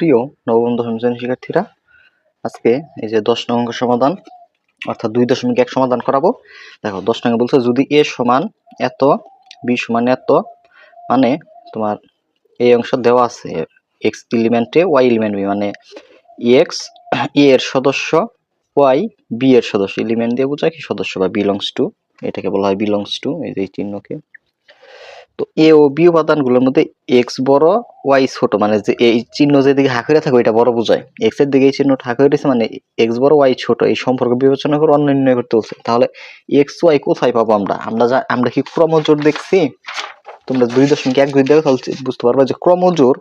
প্রিয় নবম দশম শিক্ষার্থীরা, আজকে এই যে দশ নং অঙ্ক সমাধান, অর্থাৎ দুই দশমিক এক সমাধান করাবো। দেখো, দশ নং বলছে, যদি এ সমান এত, বি সমান এত মানে তোমার এই অংশ দেওয়া আছে এক্স এলিমেন্টে ওয়াই এলিমেন্ট বি মানে এক্স, এ এর সদস্য, ওয়াই বি এর সদস্য। এলিমেন্ট দিয়ে বোঝায় কি সদস্য বা বিলংস টু এটাকে বলা হয় বিলংস টু এই যে চিহ্নকে। তো এ ও বি উপাদানগুলোর মধ্যে এক্স বড় ওয়াই ছোট মানে যে এই চিহ্ন যেদিকে হাঁকড়ে থাকে ওইটা বড় বোঝায়। এক্সের দিকে এই চিহ্নটা হাঁকড়ে রয়েছে মানে এক্স বড় ওয়াই ছোট, এই সম্পর্ক বিবেচনা করে অন্য নির্ণয় করতে বলছে তাহলে এক্স ওয়াই কোথায় পাবো আমরা? আমরা যা আমরা কি ক্রমজোর দেখছি? তোমরা দুই দশমিক এক দুই দেখো, তাহলে বুঝতে পারবে যে ক্রমজোর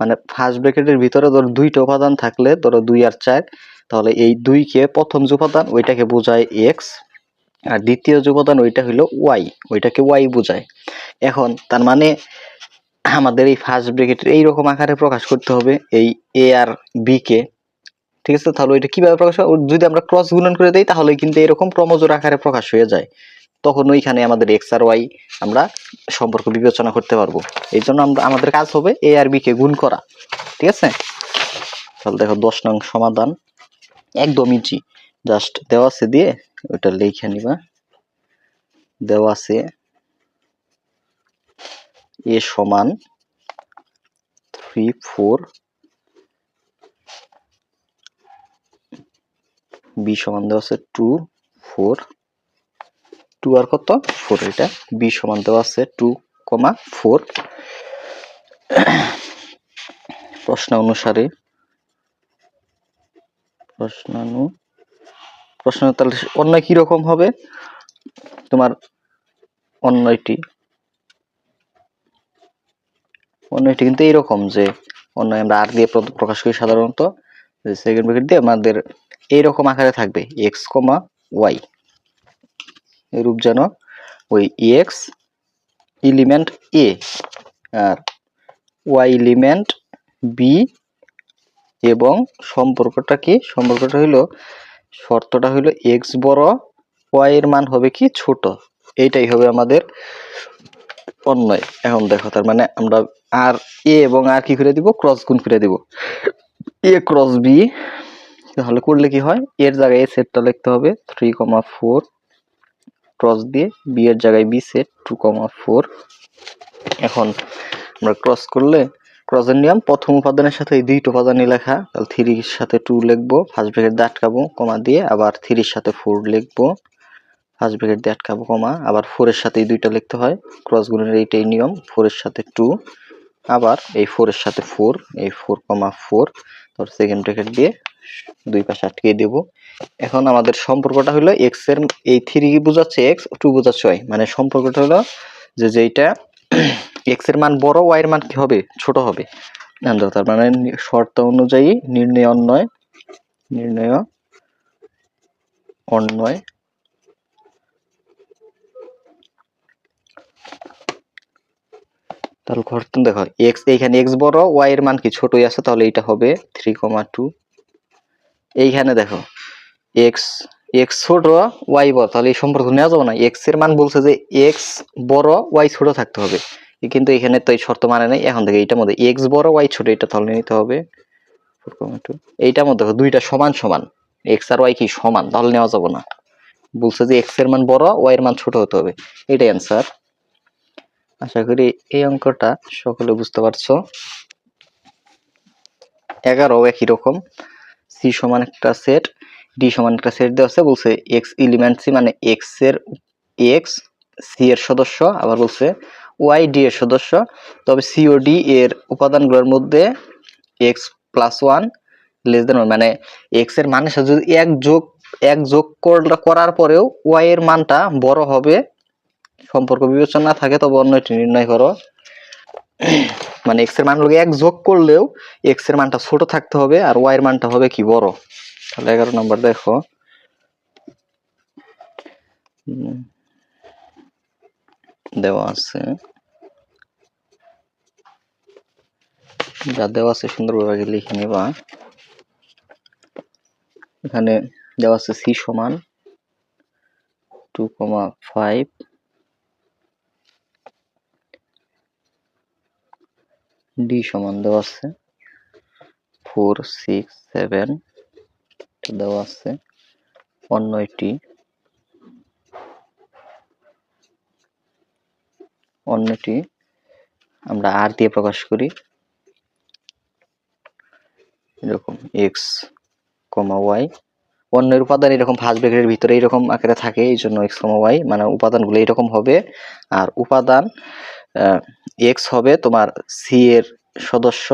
মানে ফার্স্ট ব্র্যাকেটের ভিতরে ধরো দুইটা উপাদান থাকলে ধরো দুই আর চার, তাহলে এই দুইকে প্রথম যে উপাদান, ওইটাকে বোঝায় এক্স আর দ্বিতীয় যে উপাদান ওইটা হলো ওয়াই, ওইটাকে ওয়াই বোঝায়। এখন তার মানে আমাদের এই ফার্স্ট ব্র্যাকেটের এইরকম আকারে প্রকাশ করতে হবে এই এ আর বি কে। ঠিক আছে? তাহলে ওইটা কীভাবে প্রকাশ হয়? যদি আমরা ক্রস গুণন করে দিই, তাহলে কিন্তু এরকম ক্রমজোর আকারে প্রকাশ হয়ে যায়। তখন ওইখানে আমাদের এক্স আর ওয়াই আমরা সম্পর্ক বিবেচনা করতে পারব। এই জন্য আমরা, আমাদের কাজ হবে এ আর বি কে গুণ করা। ঠিক আছে? তাহলে দেখো দশ নং সমাধান একদম ইজি জাস্ট দেওয়া আছে দিয়ে ওটা লিখে নিবা। দেওয়া আছে এ সমান থ্রি ফোর বি সমান দেওয়া আছে টু ফোর টু আর কত? ফোর এটা। বি সমান দেওয়া আছে টু কমা ফোর প্রশ্ন অনুসারে প্রশ্নানু প্রশ্ন, তাহলে অন্য কি রকম হবে? তোমার অন্যটি অন্যটি কিন্তু এইরকম যে অন্য আমরা আর দিয়ে প্রকাশ করি সাধারণত সেকেন্ড ব্র্যাকেট দিয়ে আমাদের এইরকম আকারে থাকবে এক্স কমা ওয়াই এরূপ যেন ওই এক্স এলিমেন্ট এ আর ওয়াই এলিমেন্ট বি এবং সম্পর্কটা কি? সম্পর্কটা হইল শর্তটা হইল এক্স বড় ওয়াই এর মান হবে কি ছোট। এইটাই হবে আমাদের অন্যয়। এখন দেখো, তার মানে আমরা আর এ এবং আর কি করে দিব? ক্রস গুণ করে দিব। এ ক্রস বি তাহলে করলে কি হয়? এর জায়গায় এ সেটটা লিখতে হবে থ্রি কমা ফোর ক্রস দিয়ে বি এর জায়গায় B set two comma four এখন আমরা ক্রস করলে ক্রসের নিয়ম। প্রথম উপাদানের সাথে এই দুইটা উপাদানই লেখা। তাহলে থ্রির সাথে টু লিখব। ফার্স্ট ব্র্যাকেট দিয়ে আটকাবো কমা দিয়ে। আবার থ্রির সাথে ফোর লিখব। ফার্স্ট ব্র্যাকেট দিয়ে আটকাবো কমা আবার ফোরের সাথে এই দুইটা লিখতে হয়। ক্রস গুণের এইটাই নিয়ম ফোরের সাথে টু আবার এই ফোরের সাথে ফোর এই ফোর কমা ফোর তারপর সেকেন্ড ব্র্যাকেট দিয়ে দুই পাশে আটকে দেব। এখন আমাদের সম্পর্কটা হলো এক্সের, এই থ্রি বোঝাচ্ছে এক্স টু বোঝাচ্ছে ওয়াই মানে সম্পর্কটা হলো যে যেইটা এক্সের মান বড় ওয়াই এর মান কি হবে? ছোট হবে। তার মানে শর্ত অনুযায়ী নির্ণয় অন্যয় নির্ণয় অন্যয় তাহলে ঘটন দেখো এক্স এইখানে এক্স বড় ওয়াই এর মান কি ছোটই আছে, তাহলে এটা হবে থ্রি কমা টু এইখানে দেখো এক্স এক্স ছোট ওয়াই বড়, তাহলে এই সম্পর্ক নেওয়া যাবে না। এক্সের মান বলছে যে এক্স বড় ওয়াই ছোট থাকতে হবে। কিন্তু এখানে তো এই শর্ত মানে নেই। এখন থেকে এইটার মধ্যে এক্স বড় ওয়াই ছোট, এটা তাহলে নিতে হবে। এইটার মধ্যে দুইটা সমান সমান। এক্স আর ওয়াই কি সমান? তাহলে নেওয়া যাবে না। বলছে যে এক্সের মান বড় ওয়াই এর মান ছোট হতে হবে। এটাই অ্যান্সার আশা করি এই অঙ্কটা সকলে বুঝতে পারছ। এগারো একই রকম। সি সমান একটা সেট ডি সমান একটা সেট দেওয়া আছে। বলছে এক্স ইলিমেন্ট সি মানে এক্সের এক্স সি এর সদস্য। আবার বলছে ওয়াই ডি এর সদস্য। তবে সি ও ডি এর উপাদানগুলোর মধ্যে X plus one less then মানে এক্সের মানের সাথে যদি এক যোগ এক যোগ কর- করার পরেও ওয়াই এর মানটা বড় হবে, সম্পর্ক বিবেচনা থাকে, তবে অন্য অন্যটি নির্ণয় করো। মানে এক্সের মানগুলোকে এক যোগ করলেও এক্সের মানটা ছোট থাকতে হবে আর ওয়াই এর মানটা হবে কি বড়? তাহলে এগারো নম্বর দেখো। দেওয়া আছে। যা দেওয়া আছে সুন্দরভাবে লিখে নিবা। এখানে দেওয়া আছে সি সমান টু কমা ফাইভ। ডি সমান দেওয়া আছে ফোর, সিক্স, সেভেন। দেওয়া আছে অন্য এটি অন্যটি আমরা আর দিয়ে প্রকাশ করি। এরকম এক্স কমা ওয়াই অন্যের উপাদান এরকম ফার্স্ট ব্র্যাকেটের ভিতরে এরকম আকারে থাকে এই জন্য এক্স কমা ওয়াই মানে উপাদানগুলো এরকম হবে। আর উপাদান এক্স হবে তোমার সি এর সদস্য।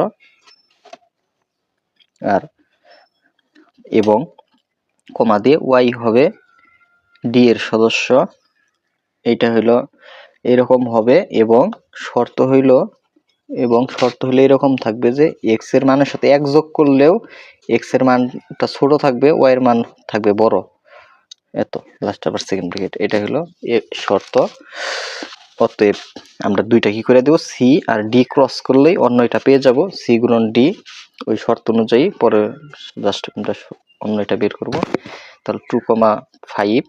আর এবং কমা দিয়ে ওয়াই হবে ডি এর সদস্য। এটা হইল এরকম হবে এবং শর্ত হইল, এবং শর্ত হলে এরকম থাকবে যে এক্সের মানের সাথে এক যোগ করলেও এক্সের মানটা ছোট থাকবে ওয়াই এর মান থাকবে বড়। এত লাস্ট আবার সেকেন্ড ব্র্যাকেট এটা হলো এ শর্ত। অতএব আমরা দুইটা কি করে দেব? সি আর ডি ক্রস করলেই অন্য এটা পেয়ে যাব। সি গুণন ডি ওই শর্ত অনুযায়ী পরে জাস্ট আমরা অন্য এটা বের করব। তাহলে টু কমা ফাইভ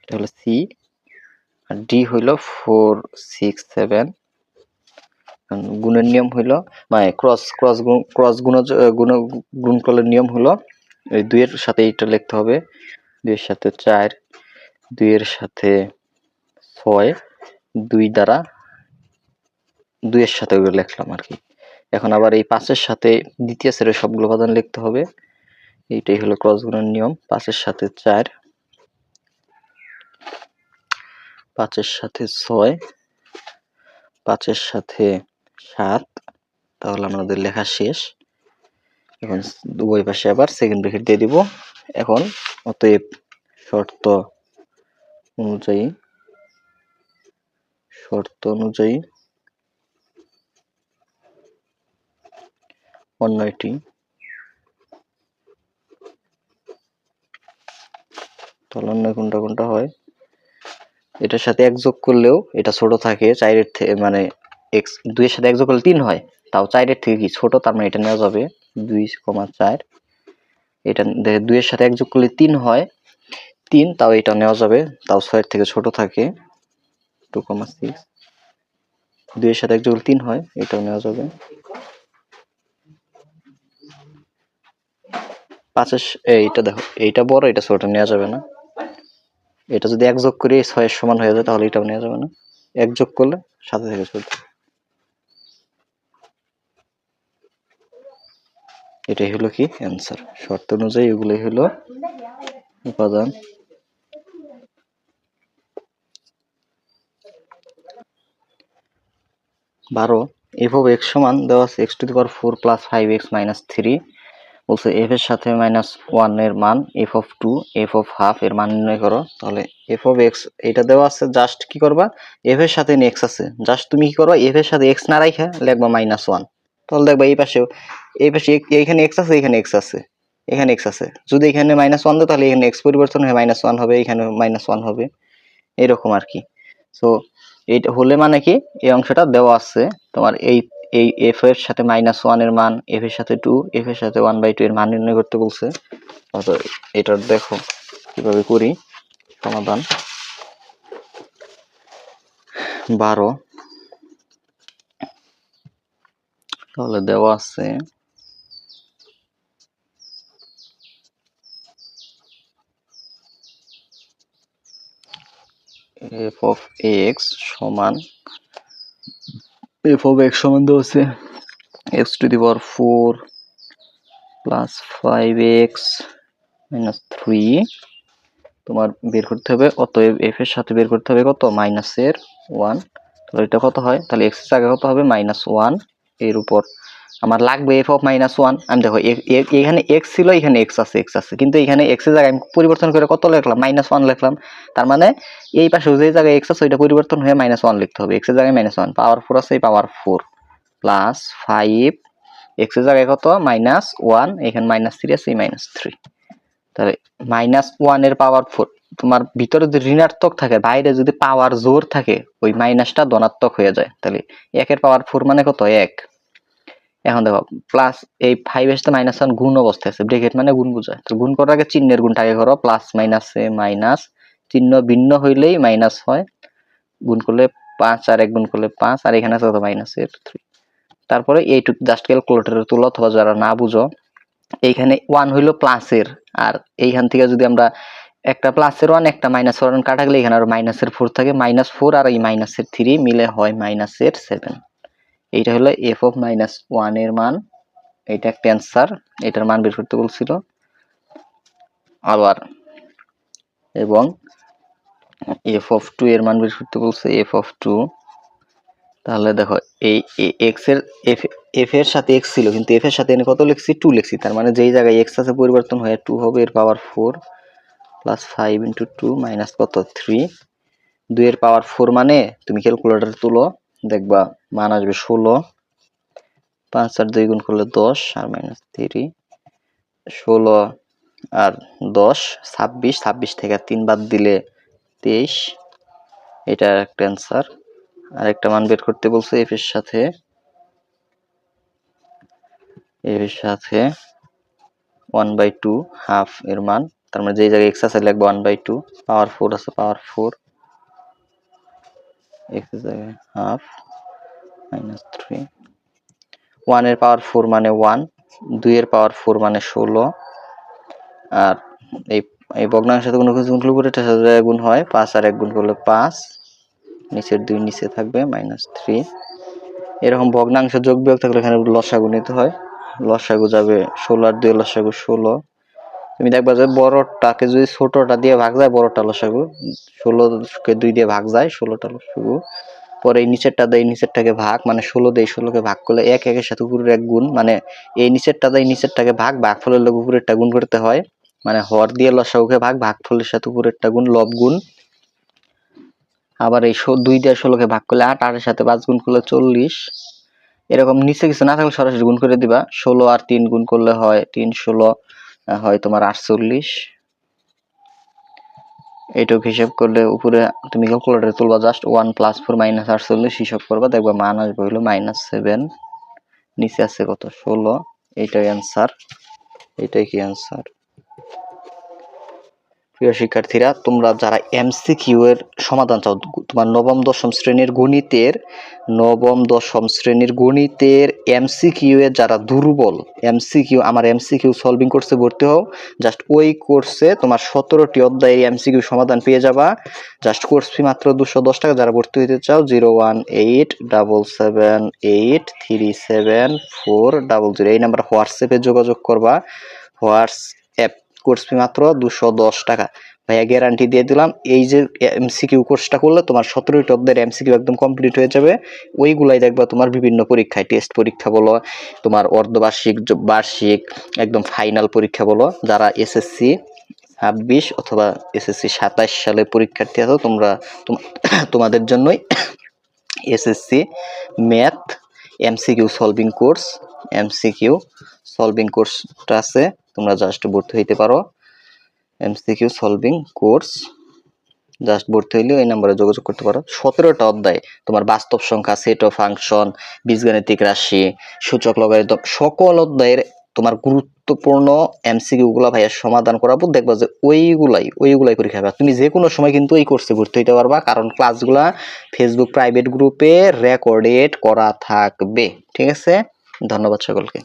এটা হলো সি আর ডি হইল ফোর সিক্স সেভেন গুণের নিয়ম হইল মানে ক্রস ক্রস ক্রস গুণ গুণ গুণ করলে নিয়ম হলো এই দুইয়ের সাথে এইটা লিখতে হবে। দুইয়ের সাথে চার, দুইয়ের সাথে ছয়, দুই দ্বারা দুইয়ের সাথে ওগুলো লিখলাম আর কি। এখন আবার এই পাঁচের সাথে দ্বিতীয় সেটের সবগুলো উপাদান লিখতে হবে। এইটাই হলো ক্রস গুণের নিয়ম। পাঁচের সাথে চার পাঁচের সাথে ছয়, পাঁচের সাথে সাত, তাহলে আমাদের লেখা শেষ। এখন উভয় পাশে আবার সেকেন্ড ব্রেকেট দিয়ে দিব। এখন অতএব শর্ত অনুযায়ী শর্ত অনুযায়ী অন্য এটি তাহলে অন্য কোনটা কোনটা হয়? এটার সাথে এক যোগ করলেও এটা ছোট থাকে চারের থেকে মানে এক্স দুইয়ের সাথে এক যোগ করলে তিন হয়। তাও চারের থেকে কি? ছোট, তার মানে এটা নেওয়া যাবে দুই কমা চার। এটা দুইয়ের সাথে এক যোগ করলে তিন হয়। তিন, তাও এটা নেওয়া যাবে। তাও ছয়ের থেকে ছোট থাকে, টু কমা সিক্স। দুইয়ের সাথে এক যোগ করলে তিন হয়, এটাও নেওয়া যাবে। পাঁচের এইটা দেখো, এইটা বড়, এটা ছোট, নেওয়া যাবে না। এটা যদি এক যোগ করি ছয়ের সমান হয়ে যায়, তাহলে এটাও নেওয়া যাবে না। এক যোগ করলে সাথে থেকে চলবে এটাই হলো কি অ্যান্সার শর্ত অনুযায়ী এগুলোই হলো উপাদান। বারো অফ এক্স সমান দেওয়া আছে X to the power four plus five X minus three বলছে এফ এর সাথে মাইনাস ওয়ানের মান F of two F of half এর মান নির্ণয় করো। তাহলে এফ অফ এক্স এটা দেওয়া আছে জাস্ট কি করবা? এফ এর সাথে এক্স আছে। জাস্ট তুমি কি করবা? এফ এর সাথে এক্স না রাখা লিখবা মাইনাস ওয়ান তাহলে দেখবা এই পাশেও, এই পাশে এইখানে এক্স আছে, এখানে এক্স আছে। এখানে এক্স আছে। যদি এখানে মাইনাস ওয়ান দেয় তাহলে এখানে এক্স পরিবর্তন হয়ে মাইনাস ওয়ান হবে, এখানে মাইনাস ওয়ান হবে। এরকম আর কি। সো এইটা হলে মানে কি? এই অংশটা দেওয়া আছে তোমার এই এই এফ এর সাথে মাইনাস ওয়ানের মান এফ এর সাথে টু এফ এর সাথে ওয়ান বাই টু এর মান নির্ণয় করতে বলছে। এটার দেখো কীভাবে করি, সমাধান। বারো। তাহলে দেওয়া আছে এফ অফ এক্স সমান এফ অফ এক্স সমান হচ্ছে। X to the power four plus five X minus three তোমার বের করতে হবে, অতএব এফ এর সাথে বের করতে হবে কত? মাইনাসের ওয়ান তাহলে এটা কত হয়? তাহলে এক্সের আগে কত হবে? মাইনাস ওয়ান এর উপর। আমার লাগবে এফ অফ মাইনাস ওয়ান আমি দেখো এখানে এক্স ছিল, এখানে এক্স আছে এক্স আছে। কিন্তু এখানে এক্সের জায়গায় আমি পরিবর্তন করে কত লিখলাম? মাইনাস ওয়ান লিখলাম। তার মানে এই পাশে যে জায়গায় এক্স আছে, ওইটা পরিবর্তন হয়ে মাইনাস ওয়ান লিখতে হবে। এক্সের জায়গায় মাইনাস ওয়ান পাওয়ার ফোর আছে পাওয়ার ফোর প্লাস ফাইভ এক্সের জায়গায় কত? মাইনাস ওয়ান এখানে মাইনাস থ্রি আছে মাইনাস থ্রি তাহলে মাইনাস ওয়ানের পাওয়ার ফোর তোমার ভিতরে যদি ঋণাত্মক থাকে, বাইরে যদি পাওয়ার জোর থাকে, ওই মাইনাসটা ধনাত্মক হয়ে যায়। তাহলে একের পাওয়ার ফোর মানে কত? এক। এখন দেখো প্লাস এই ফাইভ এসে মাইনাস ওয়ান গুণ অবস্থায় আছে। ব্রেকেট মানে গুণ বোঝায়। তো গুণ করার আগে চিহ্নের গুণটা আগে করো প্লাস মাইনাসে মাইনাস চিহ্ন ভিন্ন হইলেই মাইনাস হয়। গুণ করলে পাঁচ আর এক গুণ করলে পাঁচ, আর এখানে আছে কত? মাইনাসের থ্রি তারপরে এইটুকু জাস্ট ক্যালকুলেটরে তুলো, অথবা যারা না বুঝো, এইখানে ওয়ান হইল প্লাসের আর এইখান থেকে যদি আমরা একটা প্লাসের ওয়ান একটা মাইনাস ওয়ান কাটা গেলে এখানে আর মাইনাসের ফোর থাকে। মাইনাস ফোর আর এই মাইনাসের থ্রি মিলে হয় মাইনাসের সেভেন এইটা হলো এফ অফ মাইনাস ওয়ানের মান। এইটা একটা অ্যান্সার এটার মান বের করতে বলছিল। আবার এবং এফ অফ টু এর মান বের করতে বলছে এফ অফ টু তাহলে দেখো, এই এক্সের এফ এফ এর সাথে এক্স ছিল, কিন্তু এফ এর সাথে এনে কত লিখছি? টু লিখছি। তার মানে যেই জায়গায় এক্স আছে পরিবর্তন হয়ে টু হবে, এর power four plus five into two minus কত? থ্রি দুইয়ের পাওয়ার ফোর মানে তুমি ক্যালকুলেটর তুলো, দেখবা মান আসবে ষোলো। পাঁচ আর দুই গুণ করলে দশ আর মাইনাস থ্রি ষোলো আর দশ, ছাব্বিশ। ছাব্বিশ থেকে তিন বাদ দিলে তেইশ। এটা একটা অ্যান্সার আরেকটা মান বের করতে বলছে এফ এর সাথে। এর সাথে ওয়ান বাই টু হাফ এর মান। তার মানে যেই জায়গায় এক্স আছে লিখব one by two power four আছে পাওয়ার ফোর এক্স জায়গায় হাফ মাইনাস থ্রি ওয়ানের পাওয়ার ফোর মানে ওয়ান দুইয়ের পাওয়ার ফোর মানে ষোলো, আর এই এই ভগ্নাংশের সাথে কোনো কিছু গুণ করলে গুণ হয়, পাঁচ আর এক গুণ করলে পাঁচ, নিচের দুই নিচে থাকবে মাইনাস থ্রি এরকম ভগ্নাংশ যোগ বিয়োগ থাকলে এখানে লসাগু নিতে হয়, লসাগু যাবে ষোলো আর দুই লসাগু ষোলো তুমি দেখবা যে বড়টাকে যদি ছোটটা দিয়ে ভাগ যায়, বড়টা লসাগু। ষোলোকে দুই দিয়ে ভাগ যায়, ষোলোটা লসাগু। পরে এই নিচেরটা দেয় নিচেরটাকে ভাগ। মানে ষোলো দেয় ষোলোকে ভাগ করলে এক একের সাথে উপরের এক গুণ। মানে এই নিচেরটা দেয় নিচেরটাকে ভাগ। ভাগ ফলের লোক উপরেরটা গুণ করতে হয়। মানে হর দিয়ে লসাগুকে ভাগ ভাগ ফলের সাথে উপরেরটা গুণ, লব গুণ। আবার এই দুই দিয়ে ষোলোকে ভাগ করলে আট, আটের সাথে পাঁচ গুণ করলে চল্লিশ। এরকম নিচে কিছু না থাকলে সরাসরি গুণ করে দিবা। ষোলো আর তিন গুণ করলে হয় তিন, ষোলো। হয় তোমার আটচল্লিশ। এইটুক হিসাব করলে উপরে তুমি ক্যালকুলেটারে তুলবা just one plus four minus আটচল্লিশ হিসাব করবা, দেখবা মান আসবে হলো মাইনাস সেভেন নিচে আছে কত? ষোলো। এইটাই অ্যান্সার এইটাই কি অ্যান্সার প্রিয় শিক্ষার্থীরা, তোমরা যারা এমসিকিউ এর সমাধান চাও, তোমার নবম, দশম শ্রেণির গণিতের, নবম, দশম শ্রেণির গণিতের এমসিকিউ এর যারা দুর্বল এমসিকিউ আমার এমসিকিউ সলভিং কোর্সে ভর্তি হও জাস্ট ওই কোর্সে তোমার সতেরোটি অধ্যায়ের এমসিকিউ সমাধান পেয়ে যাবা। জাস্ট কোর্স ফি মাত্র দুশো দশ টাকা, যারা ভর্তি হইতে চাও zero one eight double seven eight three seven four double zero এই নাম্বার হোয়াটসঅ্যাপে যোগাযোগ করবা। হোয়াটসঅ্যাপ কোর্স ফি মাত্র দুশো দশ টাকা। ভাইয়া গ্যারান্টি দিয়ে দিলাম। এই যে এমসিকিউ কোর্সটা করলে তোমার সতেরোটি অধ্যায়ের এমসিকিউ একদম কমপ্লিট হয়ে যাবে। ওইগুলাই দেখবা তোমার বিভিন্ন পরীক্ষায় টেস্ট পরীক্ষা বলো, তোমার অর্ধবার্ষিক বার্ষিক, একদম ফাইনাল পরীক্ষা বলো। যারা এসএসসি ছাব্বিশ অথবা এসএসসি সাতাশ সালে পরীক্ষার্থী আছো, তোমরা তোম- তোমাদের জন্যই SSC math MCQ solving course MCQ solving কোর্সটা আছে, তোমরা জাস্ট ভর্তি হইতে পারো। এমসিকিউ সলভিং কোর্স জাস্ট ভর্তি হইলে এই নাম্বারে যোগাযোগ করতে পারো। সতেরোটা অধ্যায়, তোমার বাস্তব সংখ্যা সেট অফ ফাংশন বীজগাণিতিক রাশি, সূচক লগারিদম, সকল অধ্যায়ের তোমার গুরুত্বপূর্ণ এমসিকিউ গুলা ভাইয়া সমাধান করাবো। দেখবা যে ওইগুলাই ওইগুলাই পরীক্ষা হবে তুমি যে কোনো সময় কিন্তু এই কোর্সে ভর্তি হইতে পারবা, কারণ ক্লাসগুলা ফেসবুক প্রাইভেট গ্রুপে রেকর্ডেড করা থাকবে। ঠিক আছে? ধন্যবাদ সকলকে।